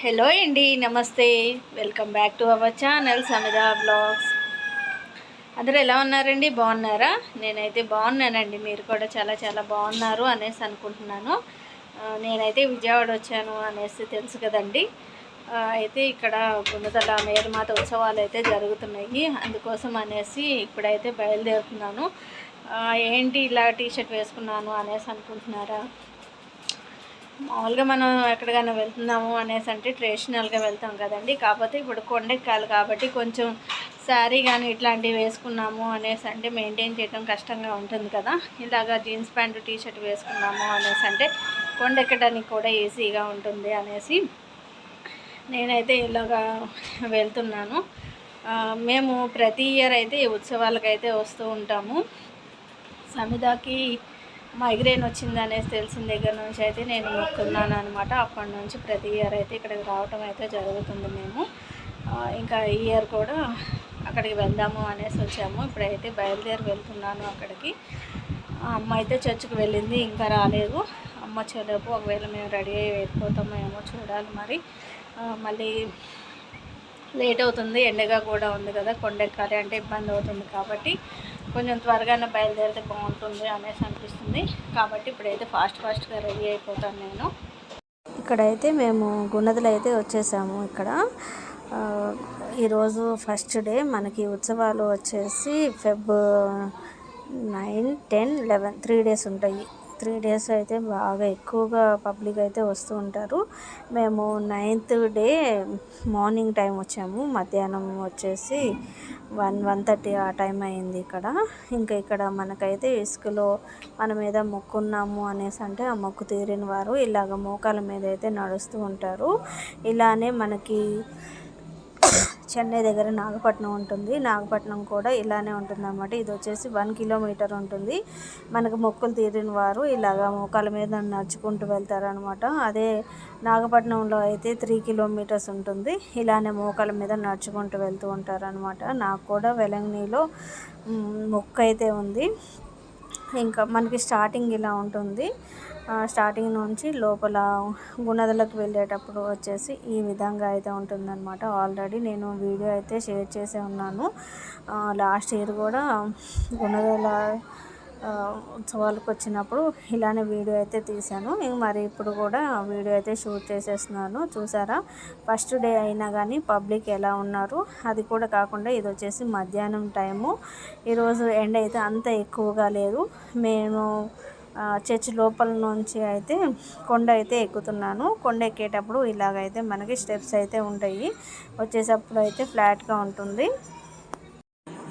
Hello అండి నమస్తే. Welcome back to our channel Samita blogs అందరూ ఎలా ఉన్నారండి? బాగున్నారా? నేనైతే బాగున్నానండి. మీరు కూడా చాలా చాలా బాగున్నారు అనేసి అనుకుంటున్నాను. నేనైతే విజయవాడ వచ్చాను అనేసి తెలుసు కదండి. అయితే ఇక్కడ గుణదల మేరమాత ఉత్సవాలు అయితే జరుగుతున్నాయి. అందుకోసం అనేసి ఇప్పుడైతే బయలుదేరుతున్నాను. ఏంటి ఇలా టీషర్ట్ వేసుకున్నాను అనేసి అనుకుంటున్నారా? మామూలుగా మనం ఎక్కడికైనా వెళ్తున్నాము అనేసి అంటే ట్రెడిషనల్గా వెళ్తాం కదండి. కాకపోతే ఇప్పుడు కొండెక్కాలి కాబట్టి కొంచెం శారీ కానీ ఇట్లాంటివి వేసుకున్నాము అనేసి అంటే మెయింటైన్ చేయడం కష్టంగా ఉంటుంది కదా. ఇలాగా జీన్స్ ప్యాంటు టీ షర్ట్ వేసుకున్నాము అనేసి అంటే కొండెక్కడానికి కూడా ఈజీగా ఉంటుంది అనేసి నేనైతే ఇలాగా వెళ్తున్నాను. మేము ప్రతి ఇయర్ అయితే ఈ ఉత్సవాలకైతే వస్తూ ఉంటాము. సమిదాకి మైగ్రేన్ వచ్చింది అనేసి తెలిసిన దగ్గర నుంచి అయితే నేను మొక్కున్నాను అనమాట అప్పటి నుంచి ప్రతి ఇయర్ అయితే ఇక్కడికి రావటం అయితే జరుగుతుంది మేము. ఇంకా ఈ ఇయర్ కూడా అక్కడికి వెళ్దాము అనేసి వచ్చాము. ఇప్పుడైతే బయలుదేరి వెళ్తున్నాను అక్కడికి. అమ్మ అయితే చర్చికి వెళ్ళింది ఇంకా రాలేదు. అమ్మ వచ్చేలోపు ఒకవేళ మేము రెడీ అయ్యి వెళ్ళిపోతామేమో ఏమో చూడాలి మరి. మళ్ళీ లేట్ అవుతుంది ఎండగా కూడా ఉంది కదా కొండెక్కాలి అంటే ఇబ్బంది అవుతుంది కాబట్టి కొంచెం త్వరగానే బయలుదేరితే బాగుంటుంది అనేసి అనిపిస్తుంది. కాబట్టి ఇప్పుడైతే ఫాస్ట్ ఫాస్ట్గా రెడీ అయిపోతాను నేను. ఇక్కడైతే మేము గుణదలు అయితే వచ్చేసాము ఇక్కడ. ఈరోజు ఫస్ట్ డే మనకి ఉత్సవాలు వచ్చేసి Feb nine ten eleven three days ఉంటాయి. త్రీ డేస్ అయితే బాగా ఎక్కువగా పబ్లిక్ అయితే వస్తూ ఉంటారు. మేము నైన్త్ డే మార్నింగ్ టైం వచ్చాము. మధ్యాహ్నం వచ్చేసి వన్ వన్ థర్టీ ఆ టైం అయింది ఇక్కడ. ఇంకా ఇక్కడ మనకైతే ఇసుకలో మన మీద మొక్కున్నాము అనేసి అంటే ఆ మొక్కు తీరిన వారు ఇలాగ మోకాల మీద అయితే నడుస్తూ ఉంటారు. ఇలానే మనకి చెన్నై దగ్గర నాగపట్నం ఉంటుంది. నాగపట్నం కూడా ఇలానే ఉంటుంది అనమాట ఇది వచ్చేసి వన్ కిలోమీటర్ ఉంటుంది. మనకు మొక్కులు తీరిన వారు ఇలాగ మోకాల మీద నడుచుకుంటూ వెళ్తారనమాట అదే నాగపట్నంలో అయితే త్రీ కిలోమీటర్స్ ఉంటుంది. ఇలానే మోకాల మీద నడుచుకుంటూ వెళ్తూ ఉంటారనమాట నాకు కూడా వెలంగినిలో మొక్క అయితే ఉంది. ఇంకా మనకి స్టార్టింగ్ ఇలా ఉంటుంది. స్టార్టింగ్ నుంచి లోపల గుణదలకు వెళ్ళేటప్పుడు వచ్చేసి ఈ విధంగా అయితే ఉంటుందన్నమాట. ఆల్రెడీ నేను వీడియో అయితే షేర్ చేసే ఉన్నాను. లాస్ట్ ఇయర్ కూడా గుణదల ఉత్సవాలకు వచ్చినప్పుడు ఇలానే వీడియో అయితే తీశాను. మరి ఇప్పుడు కూడా వీడియో అయితే షూట్ చేసేస్తున్నాను. చూసారా? ఫస్ట్ డే అయినా కానీ పబ్లిక్ ఎలా ఉన్నారు? అది కూడా కాకుండా ఇది వచ్చేసి మధ్యాహ్నం టైము ఈరోజు ఎండ అయితే అంత ఎక్కువగా లేదు. మేము చర్చ్ లోపల నుంచి అయితే కొండ అయితే ఎక్కుతున్నాను. కొండ ఎక్కేటప్పుడు ఇలాగైతే మనకి స్టెప్స్ అయితే ఉంటాయి. వచ్చేటప్పుడు అయితే ఫ్లాట్గా ఉంటుంది.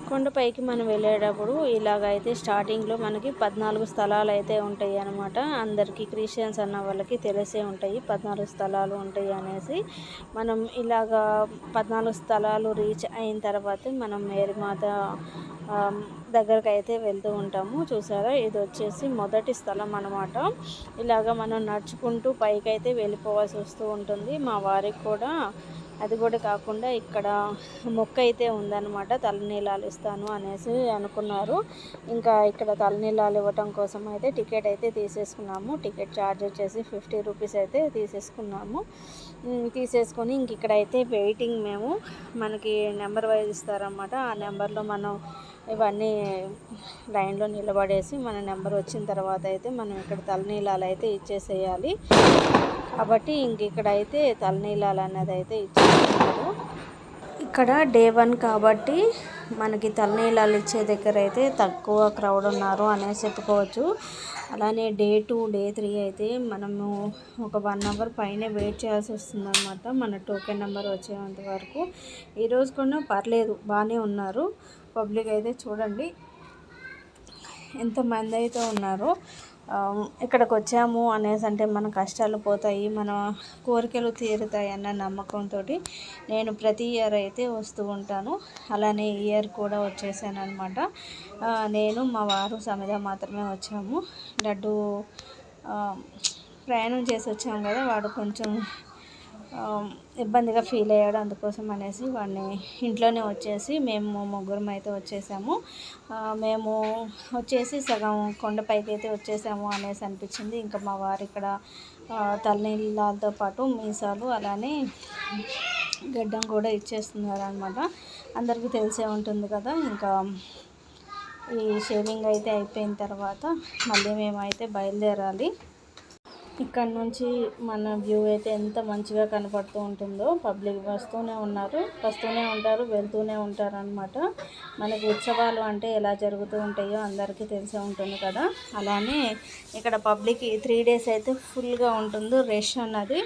కొండపైకి మనం వెళ్ళేటప్పుడు ఇలాగైతే స్టార్టింగ్లో మనకి పద్నాలుగు స్థలాలు అయితే ఉంటాయి అనమాట అందరికీ క్రిస్టియన్స్ అన్న వాళ్ళకి తెలిసే ఉంటాయి పద్నాలుగు స్థలాలు ఉంటాయి అనేసి. మనం ఇలాగా పద్నాలుగు స్థలాలు రీచ్ అయిన తర్వాత మనం మేరీమాత దగ్గరకు అయితే వెళ్తూ ఉంటాము. చూసారా? ఇది వచ్చేసి మొదటి స్థలం అనమాట ఇలాగ మనం నడుచుకుంటూ పైకి అయితే వెళ్ళిపోవాల్సి వస్తూ ఉంటుంది. మా వారికి కూడా అది కూడా కాకుండా ఇక్కడ మొక్క అయితే ఉందన్నమాట. తలనీలాలు ఇస్తాను అనేసి అనుకున్నారు. ఇంకా ఇక్కడ తలనీలాలు ఇవ్వటం కోసం అయితే టికెట్ అయితే తీసేసుకున్నాము. టికెట్ ఛార్జ్ వచ్చేసి ఫిఫ్టీ రూపీస్ అయితే తీసేసుకున్నాము. తీసేసుకొని ఇంక ఇక్కడ అయితే వెయిటింగ్ మేము. మనకి నెంబర్ వైజ్ ఇస్తారన్నమాట. ఆ నెంబర్లో మనం ఇవన్నీ లైన్లో నిలబడేసి మన నెంబర్ వచ్చిన తర్వాత అయితే మనం ఇక్కడ తలనీలాలు అయితే ఇచ్చేసేయాలి. కాబట్టి ఇంక ఇక్కడ అయితే తలనీలాలు అనేది అయితే ఇచ్చేస్తున్నారు. ఇక్కడ డే వన్ కాబట్టి మనకి తలనీలాలు ఇచ్చే దగ్గర అయితే తక్కువ క్రౌడ్ ఉన్నారు అనేసి చెప్పుకోవచ్చు. అలానే డే టూ డే త్రీ అయితే మనము ఒక వన్ అవర్ పైన వెయిట్ చేయాల్సి వస్తుంది అనమాట మన టోకెన్ నెంబర్ వచ్చేంత వరకు. ఈరోజు కూడా పర్లేదు బాగానే ఉన్నారు. పబ్లిక్ అయితే చూడండి ఎంతమంది అయితే ఉన్నారో ఇక్కడికి వచ్చాము అనేసి అంటే మన కష్టాలు పోతాయి మన కోరికలు తీరుతాయి అన్న నమ్మకంతో నేను ప్రతి ఇయర్ అయితే వస్తూ ఉంటాను. అలానే ఈ ఇయర్ కూడా వచ్చేసాను అనమాట నేను మా వారు సమిద మాత్రమే వచ్చాము. లడ్డు ప్రయాణం చేసి వచ్చాము కదా వాడు కొంచెం ఇబ్బందిగా ఫీల్ అయ్యాడు అందుకోసం అనేసి వాడిని ఇంట్లోనే వచ్చేసి మేము ముగ్గురం అయితే వచ్చేసాము. మేము వచ్చేసి సగం కొండపైకి అయితే వచ్చేసాము అనేసి అనిపించింది. ఇంకా మా వారు ఇక్కడ తలనీళ్ళతో పాటు మీసాలు అలానే గడ్డం కూడా ఇచ్చేస్తున్నారు అనమాట అందరికీ తెలిసే ఉంటుంది కదా. ఇంకా ఈ షేవింగ్ అయితే అయిపోయిన తర్వాత మళ్ళీ మేమైతే బయలుదేరాలి. ఇక్కడ నుంచి మన వ్యూ అయితే ఎంత మంచిగా కనపడుతూ ఉంటుందో. పబ్లిక్ వస్తూనే ఉన్నారు వస్తూనే ఉంటారు వెళ్తూనే ఉంటారు అనమాట మనకి ఉత్సవాలు అంటే ఎలా జరుగుతూ ఉంటాయో అందరికీ తెలిసే ఉంటుంది కదా. అలానే ఇక్కడ పబ్లిక్ త్రీ డేస్ అయితే ఫుల్గా ఉంటుంది రష్ అన్నది.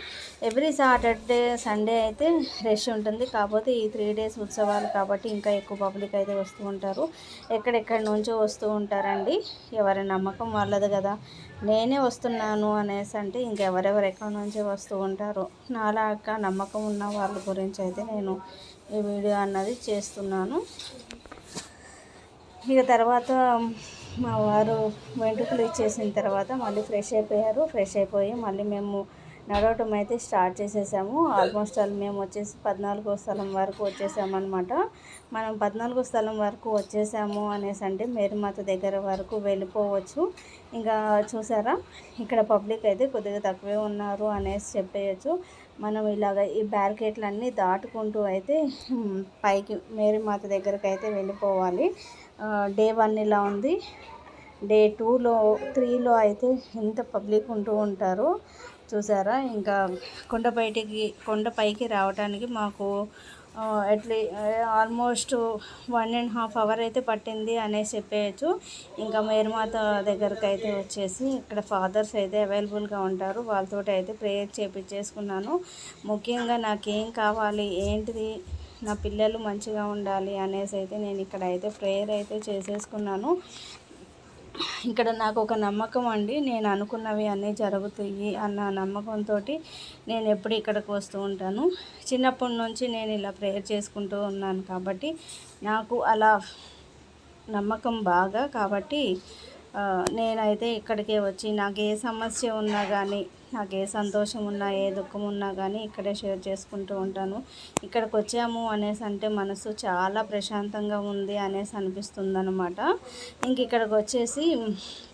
ఎవ్రీ సాటర్డే సండే అయితే రష్ ఉంటుంది. కాకపోతే ఈ త్రీ డేస్ ఉత్సవాలు కాబట్టి ఇంకా ఎక్కువ పబ్లిక్ అయితే వస్తూ ఉంటారు. ఎక్కడెక్కడి నుంచో వస్తూ ఉంటారండి. ఎవరి నమ్మకం వాళ్ళది కదా. నేనే వస్తున్నాను అనేసి అంటే ఇంకెవరెవరు ఎక్కడి నుంచి వస్తూ ఉంటారు. నాలాగా నమ్మకం ఉన్న వాళ్ళ గురించి అయితే నేను ఈ వీడియో అన్నది చేస్తున్నాను. ఇక తర్వాత మా వారు వెంట్రుకలు ఇచ్చేసిన తర్వాత మళ్ళీ ఫ్రెష్ అయిపోయారు. ఫ్రెష్ అయిపోయి మళ్ళీ మేము నడవటం అయితే స్టార్ట్ చేసేసాము. ఆల్మోస్ట్ ఆల్ మేము వచ్చేసి పద్నాలుగో స్థలం వరకు వచ్చేసామన్నమాట. మనం పద్నాలుగో స్థలం వరకు వచ్చేసాము అనేసి అంటే మేరుమాత దగ్గర వరకు వెళ్ళిపోవచ్చు. ఇంకా చూసారా? ఇక్కడ పబ్లిక్ అయితే కొద్దిగా తక్కువే ఉన్నారు అనేసి చెప్పేయచ్చు. మనం ఇలాగ ఈ బ్యారికేట్లన్నీ దాటుకుంటూ అయితే పైకి మేరీమాత దగ్గరకు అయితే వెళ్ళిపోవాలి డే వన్ ఇలా ఉంది. డే టూలో త్రీలో అయితే ఎంత పబ్లిక్ ఉంటూ ఉంటారో. చూసారా? ఇంకా కొండపైటికి కొండపైకి రావడానికి మాకు Atlee almost one and half hour అయితే పట్టింది అనేసి చెప్పేయచ్చు. ఇంకా మేరుమాత దగ్గరకు అయితే వచ్చేసి ఇక్కడ ఫాదర్స్ అయితే అవైలబుల్గా ఉంటారు. వాళ్ళతో అయితే ప్రేయర్ చేపించేసుకున్నాను ముఖ్యంగా నాకేం కావాలి ఏంటిది నా పిల్లలు మంచిగా ఉండాలి అనేసి అయితే నేను ఇక్కడ అయితే ప్రేయర్ అయితే చేసేసుకున్నాను. ఇక్కడ నాకు ఒక నమ్మకం అండి. నేను అనుకున్నవి అన్నీ జరుగుతాయి అన్న నమ్మకంతో నేను ఎప్పుడు ఇక్కడికి వస్తూ ఉంటాను. చిన్నప్పటి నుంచి నేను ఇలా ప్రేయర్ చేసుకుంటూ ఉన్నాను కాబట్టి నాకు అలా నమ్మకం బాగా కాబట్టి నేనైతే ఇక్కడికే వచ్చి నాకు ఏ సమస్య ఉన్నా కానీ నాకు ఏ సంతోషం ఉన్నా ఏ దుఃఖం ఉన్నా కానీ ఇక్కడే షేర్ చేసుకుంటూ ఉంటాను. ఇక్కడికి వచ్చాము అనేసి అంటే మనసు చాలా ప్రశాంతంగా ఉంది అనేసి అనిపిస్తుంది అనమాట ఇంక ఇక్కడికి వచ్చేసి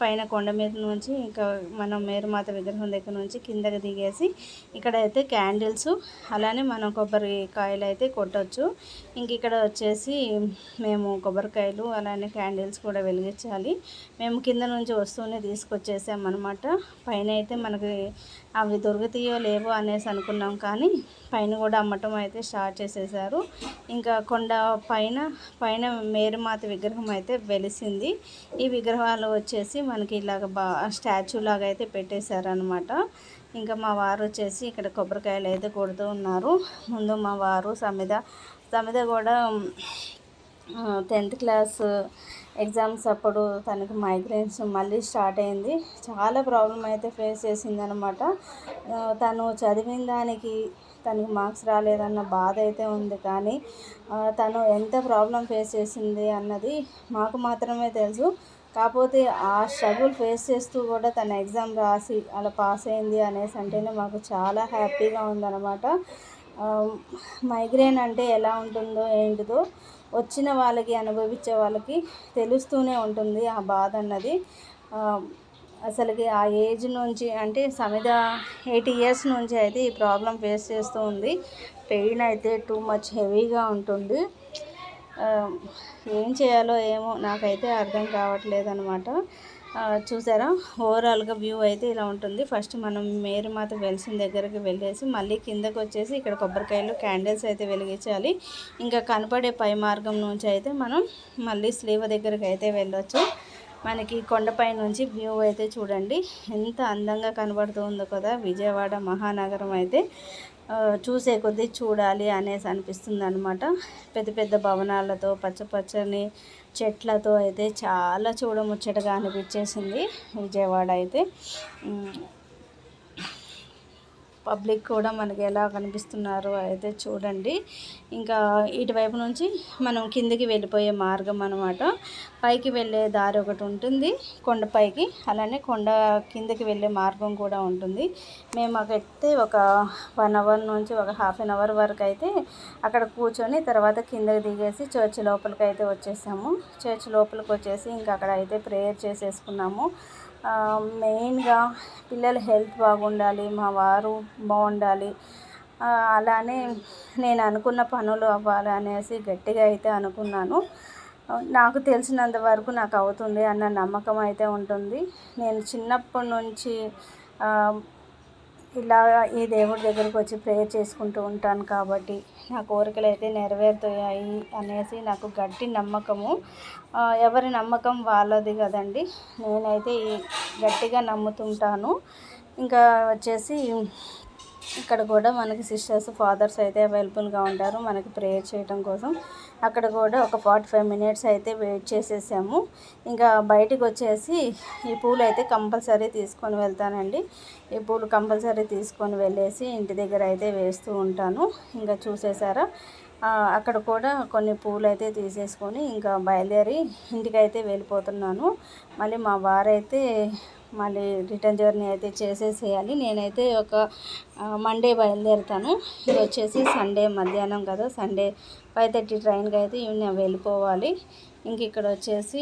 పైన కొండ మీద నుంచి ఇంకా మనం మేరుమాత విగ్రహం దగ్గర నుంచి కిందకి దిగేసి ఇక్కడైతే క్యాండిల్స్ అలానే మనం కొబ్బరికాయలు అయితే కొట్టచ్చు. ఇంక ఇక్కడ వచ్చేసి మేము కొబ్బరికాయలు అలానే క్యాండిల్స్ కూడా వెలిగించాలి. మేము కింద నుంచి వస్తూనే తీసుకొచ్చేసామన్నమాట పైన అయితే మనకి అవి దొరుకుతాయో లేవో అనేసి అనుకున్నాం కానీ పైన కూడా అమ్మటం అయితే స్టార్ట్ చేసేసారు. ఇంకా కొండ పైన పైన మేరుమాత విగ్రహం అయితే వెలిసింది. ఈ విగ్రహాలు వచ్చేసి మనకి ఇలాగ బా స్టాచ్యూ లాగా అయితే పెట్టేశారనమాట ఇంకా మా వారు వచ్చేసి ఇక్కడ కొబ్బరికాయలు అయితే కొడుతూ ఉన్నారు. ముందు మా వారు సమిద సమిద కూడా టెన్త్ క్లాస్ ఎగ్జామ్స్ అప్పుడు తనకి మైగ్రైన్స్ మళ్ళీ స్టార్ట్ అయింది. చాలా ప్రాబ్లం అయితే ఫేస్ చేసిందనమాట తను చదివిన దానికి తనకి మార్క్స్ రాలేదన్న బాధ అయితే ఉంది. కానీ తను ఎంత ప్రాబ్లం ఫేస్ చేసింది అన్నది మాకు మాత్రమే తెలుసు. కాకపోతే ఆ స్ట్రగుల్ ఫేస్ చేస్తూ కూడా తన ఎగ్జామ్ రాసి అలా పాస్ అయింది అనేసి అంటేనే మాకు చాలా హ్యాపీగా ఉందన్నమాట. మైగ్రేన్ అంటే ఎలా ఉంటుందో ఏంటిదో వచ్చిన వాళ్ళకి అనుభవించే వాళ్ళకి తెలుస్తూనే ఉంటుంది ఆ బాధ అన్నది. అసలుకి ఆ ఏజ్ నుంచి అంటే సమిద ఎయిటీ ఇయర్స్ నుంచి అయితే ఈ ప్రాబ్లం ఫేస్ చేస్తూ ఉంది. పెయిన్ అయితే టూ మచ్ హెవీగా ఉంటుంది. ఏం చేయాలో ఏమో నాకైతే అర్థం కావట్లేదు అనమాట చూసారా? ఓవరాల్గా వ్యూ అయితే ఇలా ఉంటుంది. ఫస్ట్ మనం మేరుమాత వెలిసిన దగ్గరికి వెళ్ళేసి మళ్ళీ కిందకు వచ్చేసి ఇక్కడ కొబ్బరికాయలు క్యాండిల్స్ అయితే వెలిగించాలి. ఇంకా కనపడే పై మార్గం నుంచి అయితే మనం మళ్ళీ స్లీవ దగ్గరికి అయితే వెళ్ళొచ్చు. మనకి కొండపై నుంచి వ్యూ అయితే చూడండి. ఎంత అందంగా కనబడుతుందో కదా! విజయవాడ మహానగరం అయితే. చూసే కొద్దీ చూడాలి అనేసి అనిపిస్తుంది అనమాట పెద్ద పెద్ద భవనాలతో పచ్చ పచ్చని చెట్లతో అయితే చాలా చూడముచ్చటగా అనిపించేసింది విజయవాడ అయితే. పబ్లిక్ కూడా మనకి ఎలా కనిపిస్తున్నారు అయితే చూడండి. ఇంకా ఇటువైపు నుంచి మనం కిందికి వెళ్ళిపోయే మార్గం అనమాట పైకి వెళ్ళే దారి ఒకటి ఉంటుంది. కొండపైకి అలానే కొండ కిందకి వెళ్ళే మార్గం కూడా ఉంటుంది. మేము అక్కడైతే ఒక వన్ అవర్ నుంచి ఒక హాఫ్ అన్ అవర్ వరకు అయితే అక్కడ కూర్చొని తర్వాత కిందకి దిగేసి చర్చ్ లోపలికి అయితే వచ్చేసాము. చర్చ్ లోపలికి వచ్చేసి ఇంకా అక్కడ అయితే ప్రేయర్ చేసేసుకున్నాము. మెయిన్గా పిల్లల హెల్త్ బాగుండాలి మా వారు బాగుండాలి. అలానే నేను అనుకున్న పనులు అవ్వాలి అనేసి గట్టిగా అయితే అనుకున్నాను. నాకు తెలిసినంత వరకు నాకు అవుతుంది అన్న నమ్మకం అయితే ఉంటుంది. నేను చిన్నప్పటి నుంచి ఇలా ఈ దేవుడి దగ్గరికి వచ్చి ప్రేయర్ చేసుకుంటూ ఉంటాను కాబట్టి నా కోరికలు అయితే నెరవేరుతాయి అనేసి నాకు గట్టి నమ్మకము. ఎవరి నమ్మకం వాళ్ళది కదండి. నేనైతే గట్టిగా నమ్ముతుంటాను. ఇంకా వచ్చేసి ఇక్కడ కూడా మనకి సిస్టర్స్ ఫాదర్స్ అయితే అవైలబుల్గా ఉంటారు. మనకి ప్రేయర్ చేయడం కోసం. అక్కడ కూడా ఒక ఫార్టీ ఫైవ్ మినిట్స్ అయితే వెయిట్ చేసేసాము. ఇంకా బయటికి వచ్చేసి ఈ పూలు అయితే కంపల్సరీ తీసుకొని వెళ్తానండి. ఈ పూలు కంపల్సరీ తీసుకొని వెళ్ళేసి ఇంటి దగ్గర అయితే వేస్తూ ఉంటాను. ఇంకా చూసేసారా? అక్కడ కూడా కొన్ని పూలు అయితే తీసేసుకొని ఇంకా బయలుదేరి ఇంటికైతే వెళ్ళిపోతున్నాను. మళ్ళీ మా వారైతే మళ్ళీ రిటర్న్ జర్నీ అయితే చేసేసేయాలి. నేనైతే ఒక మండే బయలుదేరుతాను. ఇది వచ్చేసి సండే మధ్యాహ్నం కదా. సండే ఫైవ్ థర్టీ ట్రైన్కి అయితే ఈవినింగ్ వెళ్ళిపోవాలి. ఇంక ఇక్కడ వచ్చేసి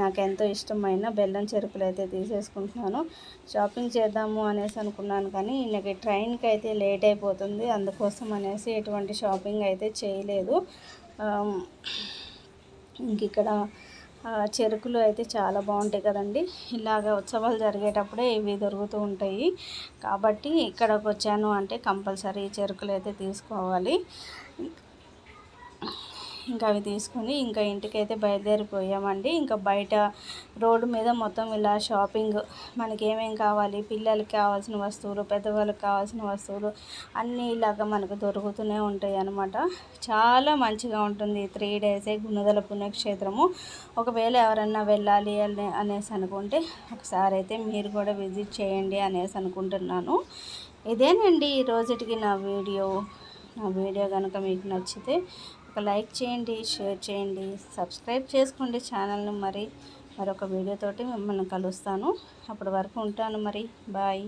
నాకు ఎంతో ఇష్టమైన బెల్లం చెరుకులు అయితే తీసేసుకుంటున్నాను. షాపింగ్ చేద్దాము అనేసి అనుకున్నాను కానీ నాకు ట్రైన్కి అయితే లేట్ అయిపోతుంది. అందుకోసం అనేసి ఎటువంటి షాపింగ్ అయితే చేయలేదు. ఇంక ఇక్కడ చెరుకులు అయితే చాలా బాగుంటాయి కదండి. ఇలాగ ఉత్సవాలు జరిగేటప్పుడే ఇవి దొరుకుతూ ఉంటాయి. కాబట్టి ఇక్కడికి వచ్చాను అంటే కంపల్సరీ చెరుకులు అయితే తీసుకోవాలి. ఇంకా అవి తీసుకుని ఇంకా ఇంటికైతే బయలుదేరిపోయామండి. ఇంకా బయట రోడ్డు మీద మొత్తం ఇలా షాపింగ్ మనకి ఏమేమి కావాలి పిల్లలకి కావాల్సిన వస్తువులు పెద్దవాళ్ళకి కావాల్సిన వస్తువులు అన్నీ ఇలాగ మనకు దొరుకుతూనే ఉంటాయి అన్నమాట. చాలా మంచిగా ఉంటుంది త్రీ డేసే గుణదల పుణ్యక్షేత్రము. ఒకవేళ ఎవరన్నా వెళ్ళాలి అని అనేసి అనుకుంటే ఒకసారి అయితే మీరు కూడా విజిట్ చేయండి అనేసి అనుకుంటున్నాను. ఇదేనండి ఈ రోజుటికి నా వీడియో. నా వీడియో కనుక మీకు నచ్చితే ఒక లైక్ చేయండి షేర్ చేయండి సబ్స్క్రైబ్ చేసుకోండి ఛానల్ని మరి. మరొక వీడియోతోటి మిమ్మల్ని కలుస్తాను. అప్పటి వరకు ఉంటాను మరి. బాయ్.